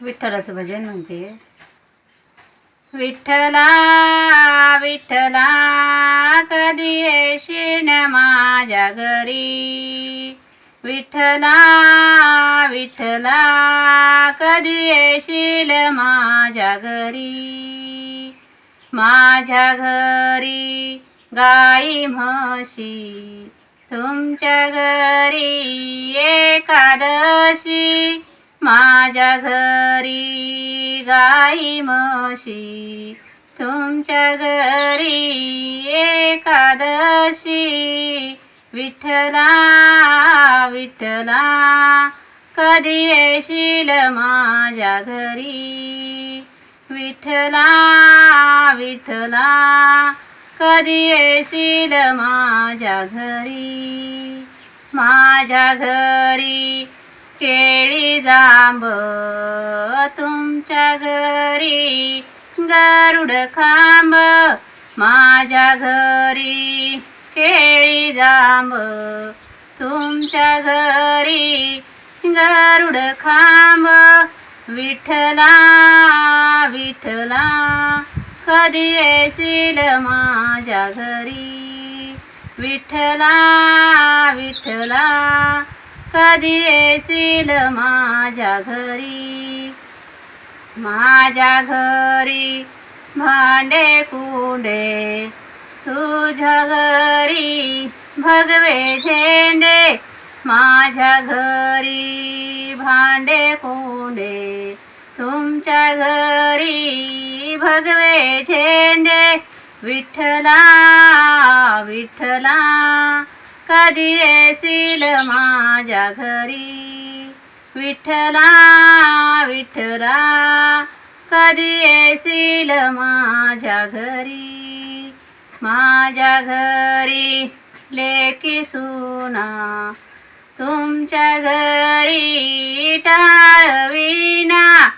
विठ्ठलाचं भजन म्हणते. विठ्ठला विठ्ठला कधी येशील माझ्या घरी? विठ्ठला विठ्ठला कधी येशील माझ्या घरी? माझ्या घरी गाई म्हशी तुमच्या घरी एकादशी माझ्या घरी गाई म्हशी तुमच्या घरी एकादशी. विठ्ठला विठ्ठला कधी येशील माझ्या घरी? विठ्ठला विठ्ठला कधी येशील माझ्या घरी? माझ्या घरी केळी जांब तुमच्या घरी गरुड खांब माझ्या घरी. केळी जांब तुमच्या घरी गरुड खांब विठ्ठला विठला. कधी येशील माझ्या घरी? विठ्ठला विठला. कधी येशील माझ्या घरी? माझ्या घरी भांडे कुंडे तुझ्या घरी भगवे झेंडे माझ्या घरी भांडे कुंडे तुमच्या घरी भगवे झेंडे. विठ्ठला विठ्ठला कधी तुझ्या घरी. विठ्ठला विठ्ठला कधी येशील माझ्या घरी? माझ्या घरी लेकी सुना तुमच्या घरी टाळविना.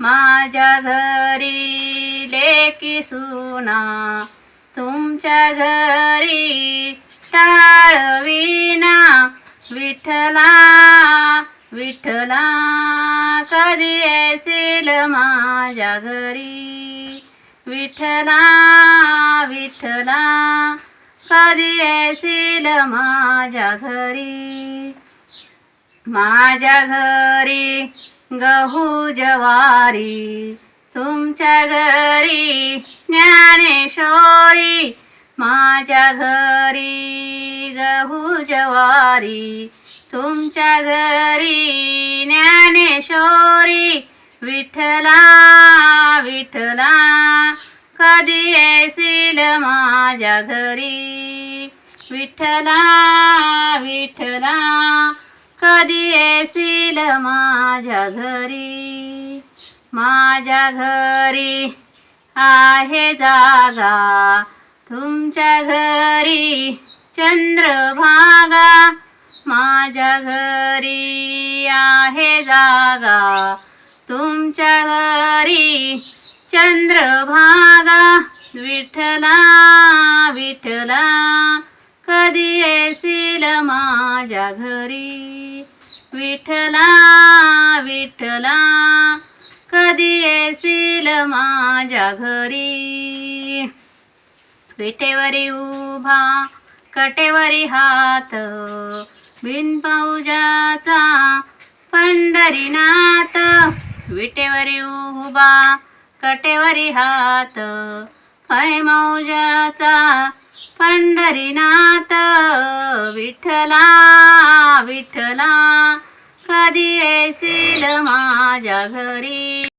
माझ्या घरी लेकी सुना तुमच्या घरी टाळवी विठ्ठला कधी येशील माझ्या घरी? विठ्ठला विठ्ठला कधी येशील माझ्या घरी? माझ्या घरी गहू जवारी तुमच्या घरी ज्ञानेश्वरी माझ्या घरी गहू जवारी तुमच्या घरी ज्ञानेश्वरी विठ्ठला विठ्ठला कधी येशील माझ्या घरी? विठ्ठला विठ्ठला कधी येशील माझ्या घरी? माझ्या घरी आहे जागा तुमच्या घरी चंद्रभागा माझ्या घरी आहे जागा. तुमच्या घरी चंद्रभागा. विठला विठला कधी येशील माझ्या घरी? विठला विठला कधी येशील माझ्या घरी? विटेवरी उभा कटेवरी हात. बिनपाऊजाचा पंढरीनाथ विटेवरी उभा कटेवरी हात. पाय मौजाचा पंढरीनाथ विठ्ठला विठ्ठला कधी येशील माझ्या घरी?